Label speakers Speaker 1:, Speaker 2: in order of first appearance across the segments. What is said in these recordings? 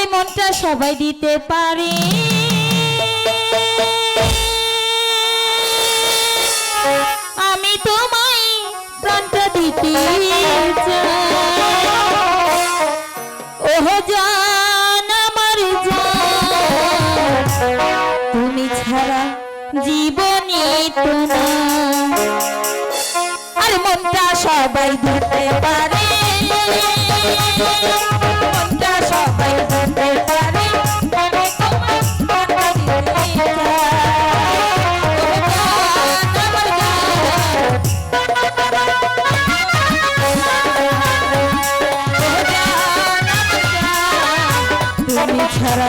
Speaker 1: আমার মনটা সবাই দিতে পারে। আমি তোমায় প্রাণটা দিতে আর মনটা সবাই দিতে পারে। তুমি ছাড়া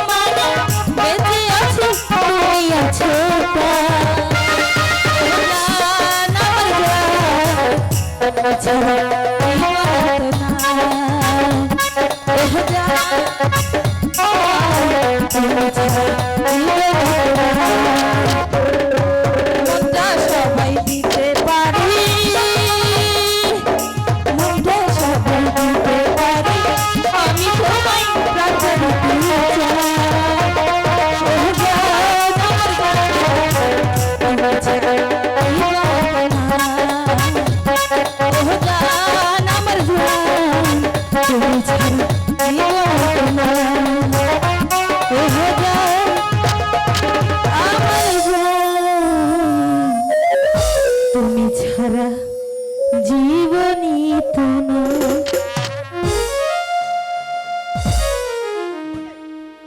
Speaker 1: Oh, আজি